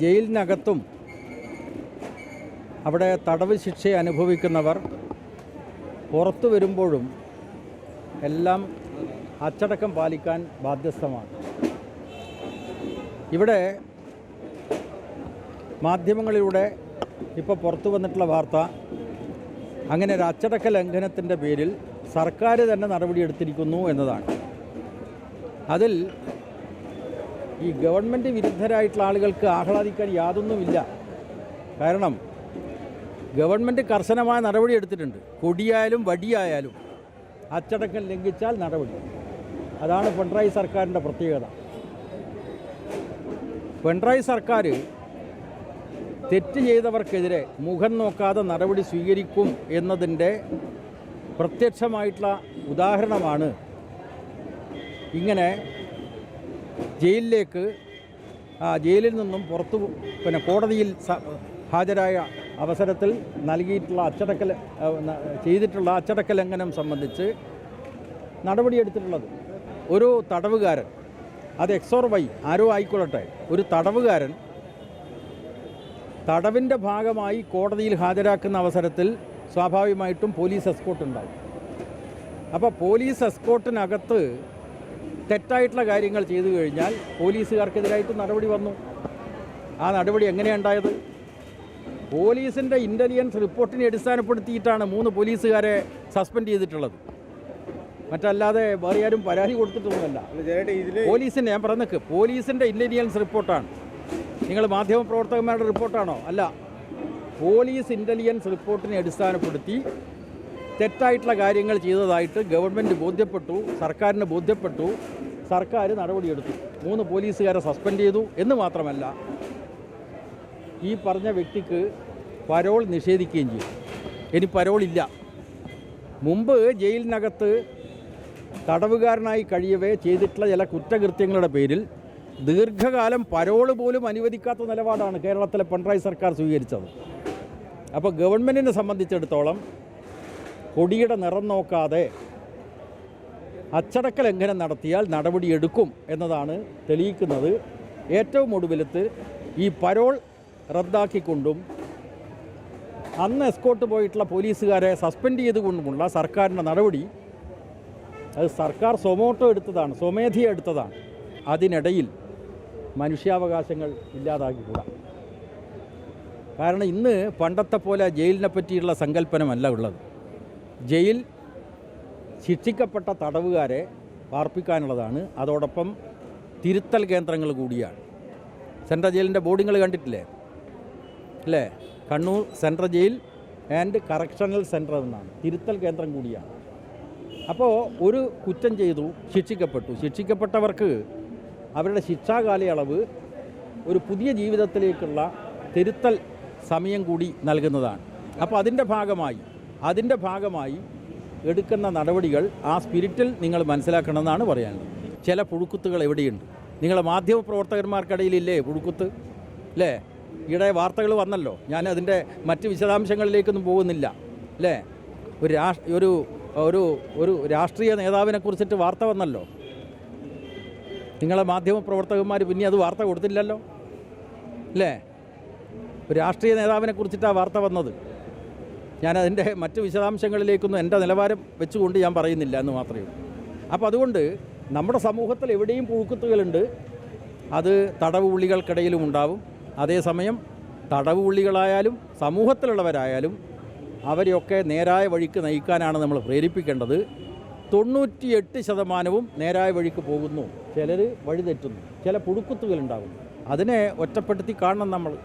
ജയിലിനകത്തും അവിടെ തടവ് ശിക്ഷ അനുഭവിക്കുന്നവർ പുറത്തു വരുമ്പോഴും എല്ലാം അച്ചടക്കം പാലിക്കാൻ ബാധ്യസ്ഥമാണ്. ഇവിടെ മാധ്യമങ്ങളിലൂടെ ഇപ്പോൾ പുറത്തു വന്നിട്ടുള്ള വാർത്ത അങ്ങനെ ഒരു അച്ചടക്ക ലംഘനത്തിന്റെ പേരിൽ സർക്കാർ തന്നെ നടപടിയെടുത്തിരിക്കുന്നു എന്നതാണ്. അതിൽ ഈ ഗവൺമെന്റ് വിരുദ്ധരായിട്ടുള്ള ആളുകൾക്ക് ആഹ്ലാദിക്കാൻ യാതൊന്നുമില്ല. കാരണം ഗവൺമെന്റ് കർശനമായ നടപടി എടുത്തിട്ടുണ്ട്. കൊടിയായാലും വടിയായാലും അച്ചടക്കം ലംഘിച്ചാൽ നടപടി. അതാണ് പിണറായി സർക്കാരിന്റെ പ്രത്യേകത. പിണറായി സർക്കാർ തെറ്റ് ചെയ്തവർക്കെതിരെ മുഖം നോക്കാതെ നടപടി സ്വീകരിക്കും എന്നതിന്റെ പ്രത്യക്ഷമായിട്ടുള്ള ഉദാഹരണമാണ് ഇങ്ങനെ ജയിലിലേക്ക് ജയിലിൽ നിന്നും പുറത്തു പിന്നെ കോടതിയിൽ ഹാജരായ അവസരത്തിൽ നൽകിയിട്ടുള്ള അച്ചടക്ക ല- ആ, ന- ചെയ്തിട്ടുള്ള അച്ചടക്ക ലംഘനം സംബന്ധിച്ച് നടപടിയെടുത്തിട്ടുള്ളത്. ഒരു തടവുകാരൻ അത് എക്സോർ വൈ ആരോ ആയിക്കൊള്ളട്ടെ ഒരു തടവുകാരൻ തടവിന്റെ ഭാഗമായി കോടതിയിൽ ഹാജരാക്കുന്ന അവസരത്തിൽ സ്വാഭാവികമായിട്ടും പോലീസ് എസ്കോട്ട് ഉണ്ടാവും അപ്പോൾ പോലീസ് എസ്കോട്ടിനകത്ത് തെറ്റായിട്ടുള്ള കാര്യങ്ങൾ ചെയ്തു കഴിഞ്ഞാൽ പോലീസുകാർക്കെതിരായിട്ട് നടപടി വന്നു. ആ നടപടി എങ്ങനെയുണ്ടായത്? പോലീസിന്റെ ഇന്റലിജൻസ് റിപ്പോർട്ടിനെ അടിസ്ഥാനപ്പെടുത്തിയിട്ടാണ് മൂന്ന് പോലീസുകാരെ സസ്പെൻഡ് ചെയ്തിട്ടുള്ളത്. മറ്റല്ലാതെ വേറെ ആരും പരാതി കൊടുത്തിട്ടൊന്നുമല്ല. പോലീസിന്റെ ഞാൻ പറഞ്ഞേക്ക് പോലീസിന്റെ ഇന്റലിജൻസ് റിപ്പോർട്ടാണ്. നിങ്ങൾ മാധ്യമപ്രവർത്തകന്മാരുടെ റിപ്പോർട്ടാണോ? അല്ല. പോലീസ് ഇന്റലിജൻസ് റിപ്പോർട്ടിനെ അടിസ്ഥാനപ്പെടുത്തി തെറ്റായിട്ടുള്ള കാര്യങ്ങൾ ചെയ്തതായിട്ട് ഗവൺമെന്റ് ബോധ്യപ്പെട്ടു സർക്കാരിന് ബോധ്യപ്പെട്ടു. സർക്കാർ നടപടിയെടുത്തു. മൂന്ന് പോലീസുകാരെ സസ്പെൻഡ് ചെയ്തു എന്ന് മാത്രമല്ല ഈ പറഞ്ഞ വ്യക്തിക്ക് പരോൾ നിഷേധിക്കുകയും ചെയ്തു. ഇനി പരോളില്ല മുമ്പ് ജയിലിനകത്ത് തടവുകാരനായി കഴിയവേ ചെയ്തിട്ടുള്ള ചില കുറ്റകൃത്യങ്ങളുടെ പേരിൽ ദീർഘകാലം പരോൾ പോലും അനുവദിക്കാത്ത നിലപാടാണ് കേരളത്തിലെ പിണറായി സർക്കാർ സ്വീകരിച്ചത്. അപ്പോൾ ഗവൺമെന്റിനെ സംബന്ധിച്ചിടത്തോളം കൊടിയുടെ നിറം നോക്കാതെ അച്ചടക്ക ലംഘനം നടത്തിയാൽ നടപടിയെടുക്കും എന്നതാണ് തെളിയിക്കുന്നത്. ഏറ്റവും ഒടുവിലത്ത് ഈ പരോൾ റദ്ദാക്കിക്കൊണ്ടും അന്ന് എസ്കോട്ട് പോയിട്ടുള്ള പോലീസുകാരെ സസ്പെൻഡ് ചെയ്തുകൊണ്ടുമുള്ള സർക്കാരിന്റെ നടപടി അത് സർക്കാർ സ്വമോട്ടോ എടുത്തതാണ് സ്വമേധിയ എടുത്തതാണ്. അതിനിടയിൽ മനുഷ്യാവകാശങ്ങൾ ഇല്ലാതാക്കിക്കൂടാ കാരണം ഇന്ന് പണ്ടത്തെ പോലെ ജയിലിനെ പറ്റിയുള്ള സങ്കല്പനമല്ല ഉള്ളത്. ജയിൽ ശിക്ഷിക്കപ്പെട്ട തടവുകാരെ പാർപ്പിക്കാനുള്ളതാണ്. അതോടൊപ്പം തിരുത്തൽ കേന്ദ്രങ്ങൾ കൂടിയാണ്. സെൻട്രൽ ജയിലിന്റെ ബോർഡിങ്ങൾ കണ്ടിട്ടില്ലേ? അല്ലേ? Kannur central jail and correctional centre എന്നാണ്. തിരുത്തൽ കേന്ദ്രം കൂടിയാണ്. അപ്പോൾ ഒരു കുറ്റം ചെയ്തു ശിക്ഷിക്കപ്പെട്ടു. ശിക്ഷിക്കപ്പെട്ടവർക്ക് അവരുടെ ശിക്ഷാകാലയളവ് ഒരു പുതിയ ജീവിതത്തിലേക്കുള്ള തിരുത്തൽ സമയം കൂടി നൽകുന്നതാണ്. അപ്പോൾ അതിന്റെ ഭാഗമായി അതിന്റെ ഭാഗമായി എടുക്കുന്ന നടപടികൾ ആ സ്പിരിറ്റിൽ നിങ്ങൾ മനസ്സിലാക്കണമെന്നാണ് പറയാനുള്ളത്. ചില പുഴുക്കുത്തുകൾ എവിടെയുണ്ട്? നിങ്ങളെ മാധ്യമ പ്രവർത്തകന്മാർക്കിടയിലില്ലേ പുഴുക്കുത്ത്? അല്ലേ ഈയിടെ വാർത്തകൾ വന്നല്ലോ. ഞാൻ അതിന്റെ മറ്റ് വിശദാംശങ്ങളിലേക്കൊന്നും പോകുന്നില്ല. അല്ലേ ഒരു ഒരു ഒരു ഒരു രാഷ്ട്രീയ നേതാവിനെ കുറിച്ചിട്ട് വാർത്ത വന്നല്ലോ. നിങ്ങളെ മാധ്യമ പ്രവർത്തകന്മാർ പിന്നെ അത് വാർത്ത കൊടുത്തില്ലല്ലോ? അല്ലേ ഒരു രാഷ്ട്രീയ നേതാവിനെ കുറിച്ചിട്ടാണ് വാർത്ത വന്നത്. ഞാൻ അതിന്റെ മറ്റ് വിശദാംശങ്ങളിലേക്കൊന്നും എന്റെ നിലവാരം വെച്ചുകൊണ്ട് ഞാൻ പറയുന്നില്ല എന്ന് മാത്രമേ ഉള്ളൂ. അപ്പോൾ അതുകൊണ്ട് നമ്മുടെ സമൂഹത്തിൽ എവിടെയും പുഴുക്കുത്തുകളുണ്ട് അത് തടവ് ഉള്ളികൾക്കിടയിലും ഉണ്ടാവും. അതേസമയം തടവ് ഉള്ളികളായാലും സമൂഹത്തിലുള്ളവരായാലും അവരെയൊക്കെ നേരായ വഴിക്ക് നയിക്കാനാണ് നമ്മൾ പ്രേരിപ്പിക്കേണ്ടത്. തൊണ്ണൂറ്റിയെട്ട് ശതമാനവും നേരായ വഴിക്ക് പോകുന്നു. ചിലർ വഴിതെറ്റുന്നു. ചില പുഴുക്കുത്തുകളുണ്ടാകുന്നു അതിനെ ഒറ്റപ്പെടുത്തി കാണണം നമ്മൾ.